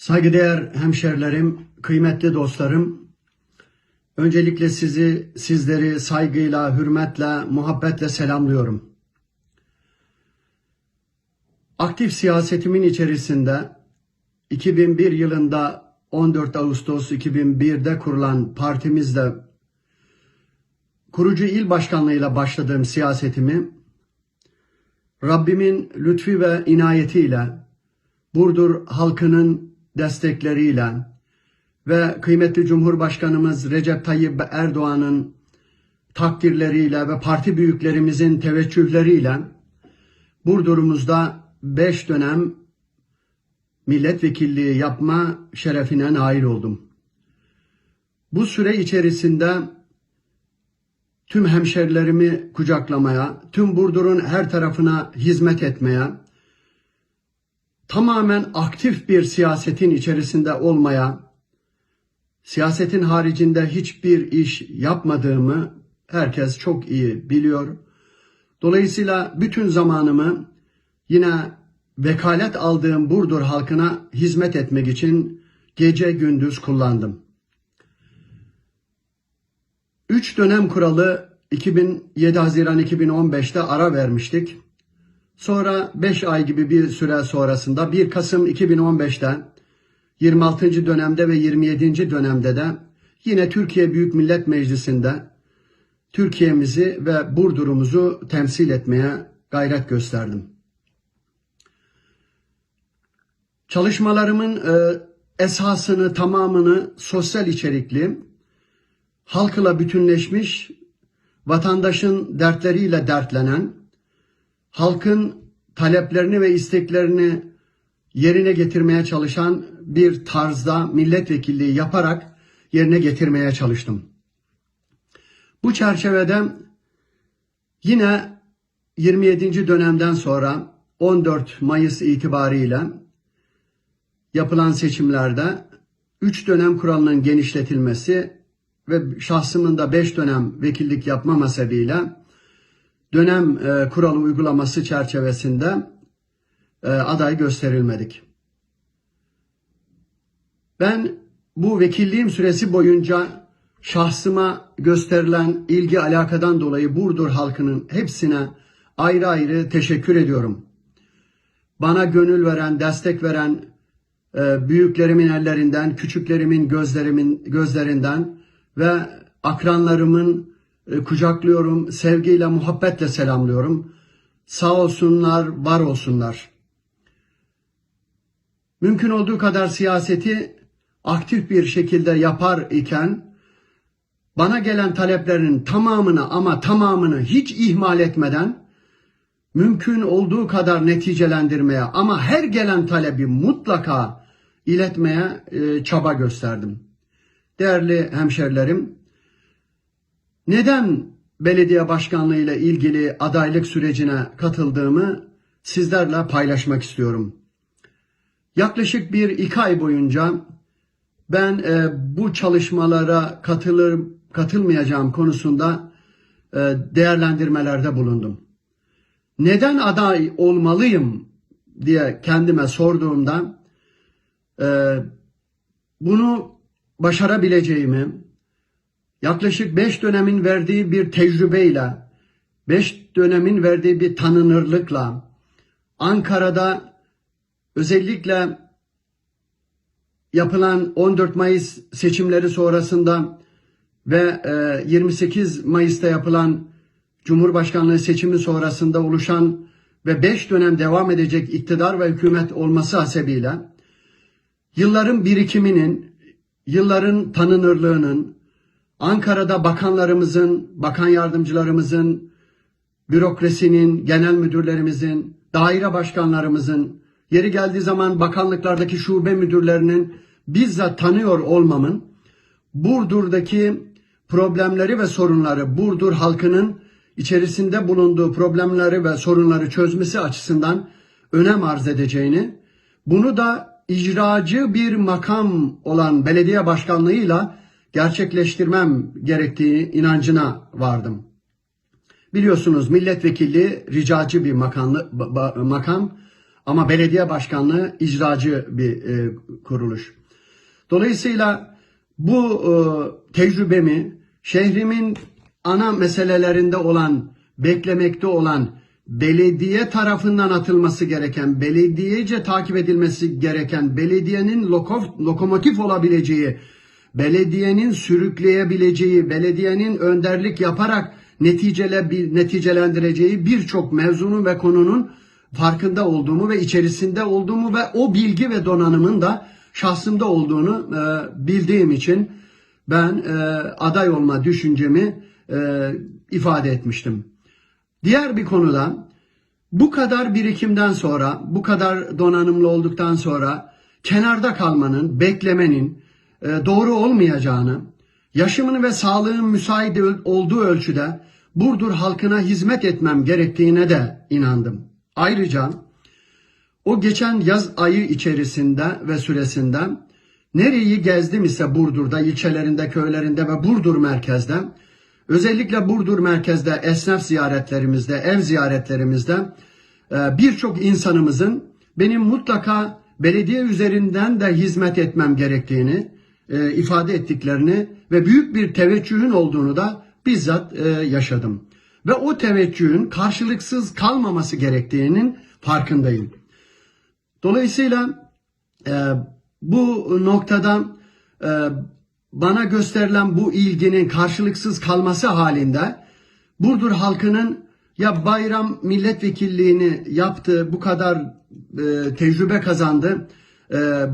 Saygıdeğer hemşerilerim, kıymetli dostlarım, öncelikle sizi, sizleri saygıyla, hürmetle, muhabbetle selamlıyorum. Aktif siyasetimin içerisinde 2001 yılında 14 Ağustos 2001'de kurulan partimizde kurucu il başkanlığıyla başladığım siyasetimi Rabbimin lütfu ve inayetiyle Burdur halkının destekleriyle ve kıymetli Cumhurbaşkanımız Recep Tayyip Erdoğan'ın takdirleriyle ve parti büyüklerimizin teveccühleriyle Burdur'umuzda 5 dönem milletvekilliği yapma şerefine nail oldum. Bu süre içerisinde tüm hemşerilerimi kucaklamaya, tüm Burdur'un her tarafına hizmet etmeye, tamamen aktif bir siyasetin içerisinde olmaya, siyasetin haricinde hiçbir iş yapmadığımı herkes çok iyi biliyor. Dolayısıyla bütün zamanımı yine vekalet aldığım Burdur halkına hizmet etmek için gece gündüz kullandım. Üç dönem kuralı 2007 Haziran 2015'te ara vermiştik. Sonra 5 ay gibi bir süre sonrasında 1 Kasım 2015'te 26. dönemde ve 27. dönemde de yine Türkiye Büyük Millet Meclisi'nde Türkiye'mizi ve Burdur'umuzu temsil etmeye gayret gösterdim. Çalışmalarımın e, esasını tamamını sosyal içerikli, halkla bütünleşmiş, vatandaşın dertleriyle dertlenen, halkın taleplerini ve isteklerini yerine getirmeye çalışan bir tarzda milletvekilliği yaparak yerine getirmeye çalıştım. Bu çerçevede yine 27. dönemden sonra 14 Mayıs itibariyle yapılan seçimlerde 3 dönem kuralının genişletilmesi ve şahsımın da 5 dönem vekillik yapma hasebiyle dönem e, kuralı uygulaması çerçevesinde e, aday gösterilmedik. Ben bu vekilliğim süresi boyunca şahsıma gösterilen ilgi alakadan dolayı Burdur halkının hepsine ayrı ayrı teşekkür ediyorum. Bana gönül veren, destek veren e, büyüklerimin ellerinden, küçüklerimin gözlerimin gözlerinden ve akranlarımın kucaklıyorum, sevgiyle, muhabbetle selamlıyorum. Sağ olsunlar, var olsunlar. Mümkün olduğu kadar siyaseti aktif bir şekilde yapar iken bana gelen taleplerin tamamını ama tamamını hiç ihmal etmeden mümkün olduğu kadar neticelendirmeye ama her gelen talebi mutlaka iletmeye e, çaba gösterdim. Değerli hemşerilerim, neden belediye başkanlığı ile ilgili adaylık sürecine katıldığımı sizlerle paylaşmak istiyorum. Yaklaşık bir iki ay boyunca ben e, bu çalışmalara katılır katılmayacağım konusunda e, değerlendirmelerde bulundum. Neden aday olmalıyım diye kendime sorduğumda e, bunu başarabileceğimi, yaklaşık beş dönemin verdiği bir tecrübeyle, beş dönemin verdiği bir tanınırlıkla, Ankara'da özellikle yapılan 14 Mayıs seçimleri sonrasında ve 28 Mayıs'ta yapılan Cumhurbaşkanlığı seçimi sonrasında oluşan ve 5 dönem devam edecek iktidar ve hükümet olması hasebiyle yılların birikiminin, yılların tanınırlığının, Ankara'da bakanlarımızın, bakan yardımcılarımızın, bürokrasinin, genel müdürlerimizin, daire başkanlarımızın, yeri geldiği zaman bakanlıklardaki şube müdürlerinin bizzat tanıyor olmamın Burdur'daki problemleri ve sorunları, Burdur halkının içerisinde bulunduğu problemleri ve sorunları çözmesi açısından önem arz edeceğini, bunu da icracı bir makam olan belediye başkanlığıyla gerçekleştirmem gerektiği inancına vardım. Biliyorsunuz milletvekili ricacı bir makamlı, makam Ama belediye başkanlığı icracı bir e, kuruluş. Dolayısıyla bu e, tecrübemi şehrimin ana meselelerinde olan, beklemekte olan, belediye tarafından atılması gereken, belediyece takip edilmesi gereken, belediyenin lokof, lokomotif olabileceği, belediyenin sürükleyebileceği, belediyenin önderlik yaparak neticele, neticelendireceği birçok mevzunun ve konunun farkında olduğumu ve içerisinde olduğumu ve o bilgi ve donanımın da şahsımda olduğunu e, bildiğim için ben e, aday olma düşüncemi e, ifade etmiştim. Diğer bir konuda bu kadar birikimden sonra, bu kadar donanımlı olduktan sonra kenarda kalmanın, beklemenin doğru olmayacağını, yaşımın ve sağlığın müsait olduğu ölçüde Burdur halkına hizmet etmem gerektiğine de inandım. Ayrıca o geçen yaz ayı içerisinde ve süresinde nereyi gezdim ise Burdur'da, ilçelerinde, köylerinde ve Burdur merkezde, özellikle Burdur merkezde esnaf ziyaretlerimizde, ev ziyaretlerimizde e, birçok insanımızın benim mutlaka belediye üzerinden de hizmet etmem gerektiğini e, ifade ettiklerini ve büyük bir teveccühün olduğunu da bizzat e, yaşadım. Ve o teveccühün karşılıksız kalmaması gerektiğinin farkındayım. Dolayısıyla e, bu noktada e, bana gösterilen bu ilginin karşılıksız kalması halinde Burdur halkının ya bayram milletvekilliğini yaptı, bu kadar tecrübe kazandı,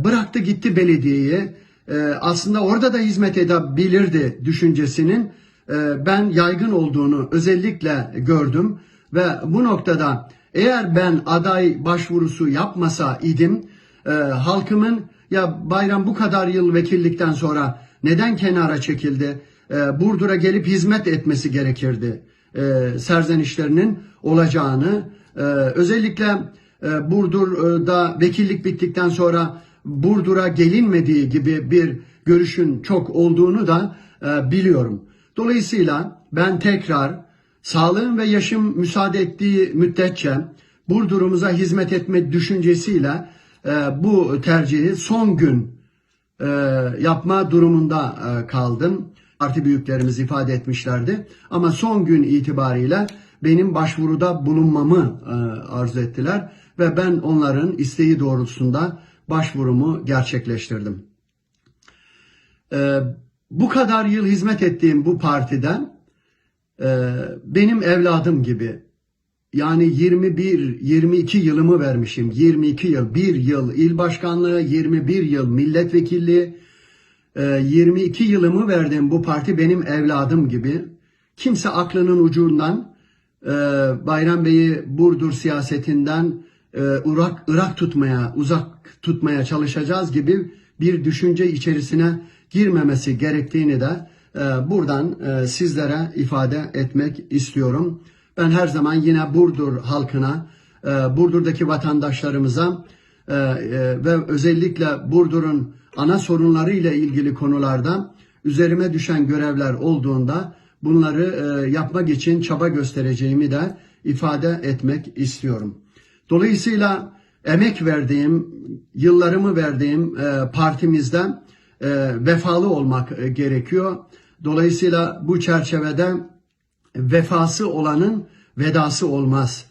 bıraktı gitti belediyeyi, aslında orada da hizmet edebilirdi düşüncesinin e, ben yaygın olduğunu özellikle gördüm ve bu noktada eğer ben aday başvurusu yapmasa idim e, halkımın ya bayram bu kadar yıl vekillikten sonra neden kenara çekildi? E, Burdur'a gelip hizmet etmesi gerekirdi. E, serzenişlerinin olacağını e, özellikle e, Burdur'da vekillik bittikten sonra Burdur'a gelinmediği gibi bir görüşün çok olduğunu da e, biliyorum. Dolayısıyla ben tekrar sağlığım ve yaşım müsaade ettiği müddetçe Burdur'umuza hizmet etme düşüncesiyle e, bu tercihi son gün e, yapma durumunda e, kaldım. Parti büyüklerimiz ifade etmişlerdi. Ama son gün itibariyle benim başvuruda bulunmamı e, arzu ettiler ve ben onların isteği doğrultusunda başvurumu gerçekleştirdim. E, bu kadar yıl hizmet ettiğim bu partiden e, benim evladım gibi yani 21 22 yılımı vermişim. 22 yıl, 1 yıl il başkanlığı, 21 yıl milletvekilliği, e, 22 yılımı verdiğim bu parti benim evladım gibi. Kimse aklının ucundan e, Bayram Bey'i Burdur siyasetinden e, Irak, Irak tutmaya, uzak tutmaya çalışacağız gibi bir düşünce içerisine girmemesi gerektiğini de e, buradan e, sizlere ifade etmek istiyorum. Ben her zaman yine Burdur halkına, e, Burdur'daki vatandaşlarımıza e, e, ve özellikle Burdur'un ana sorunlarıyla ilgili konularda üzerime düşen görevler olduğunda bunları e, yapmak için çaba göstereceğimi de ifade etmek istiyorum. Dolayısıyla emek verdiğim, yıllarımı verdiğim e, partimizde e, vefalı olmak e, gerekiyor. Dolayısıyla bu çerçevede vefası olanın vedası olmaz.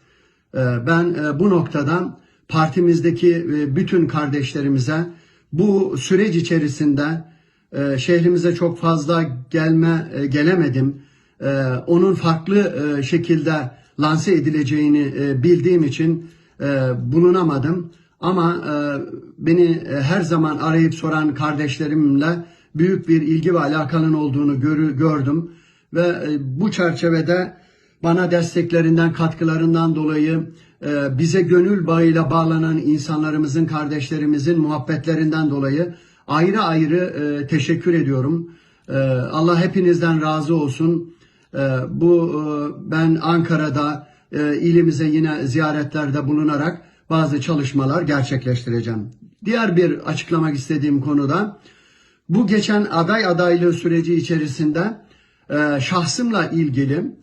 E, ben e, bu noktadan partimizdeki e, bütün kardeşlerimize bu süreç içerisinde e, şehrimize çok fazla gelme e, gelemedim. E, onun farklı e, şekilde lanse edileceğini e, bildiğim için e, bulunamadım. Ama e, beni e, her zaman arayıp soran kardeşlerimle büyük bir ilgi ve alakanın olduğunu görü, gördüm. Ve e, bu çerçevede bana desteklerinden, katkılarından dolayı e, bize gönül bağıyla bağlanan insanlarımızın, kardeşlerimizin muhabbetlerinden dolayı ayrı ayrı e, teşekkür ediyorum. E, Allah hepinizden razı olsun. E, bu e, ben Ankara'da e, ilimize yine ziyaretlerde bulunarak bazı çalışmalar gerçekleştireceğim. Diğer bir açıklamak istediğim konuda bu geçen aday adaylığı süreci içerisinde e, şahsımla ilgili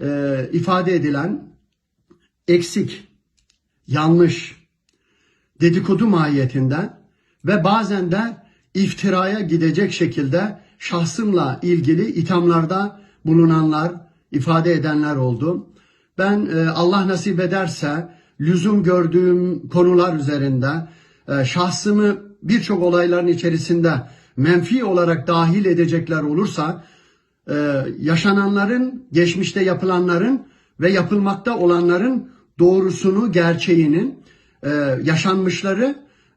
e, ifade edilen eksik, yanlış, dedikodu mahiyetinde ve bazen de iftiraya gidecek şekilde şahsımla ilgili ithamlarda bulunanlar, ifade edenler oldu. Ben e, Allah nasip ederse lüzum gördüğüm konular üzerinde e, şahsımı birçok olayların içerisinde menfi olarak dahil edecekler olursa e, yaşananların, geçmişte yapılanların ve yapılmakta olanların doğrusunu, gerçeğinin, e, yaşanmışları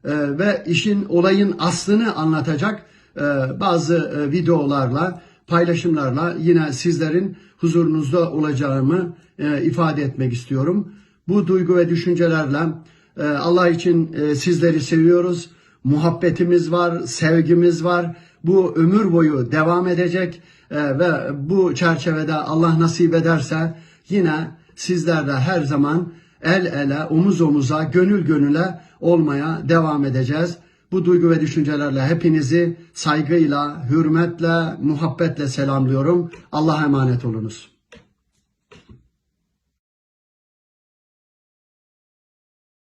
e, ve işin olayın aslını anlatacak e, bazı e, videolarla, paylaşımlarla yine sizlerin huzurunuzda olacağımı e, ifade etmek istiyorum. Bu duygu ve düşüncelerle e, Allah için e, sizleri seviyoruz. Muhabbetimiz var, sevgimiz var. Bu ömür boyu devam edecek e, ve bu çerçevede Allah nasip ederse yine sizlerle her zaman el ele, omuz omuza, gönül gönüle olmaya devam edeceğiz. Bu duygu ve düşüncelerle hepinizi saygıyla, hürmetle, muhabbetle selamlıyorum. Allah'a emanet olunuz.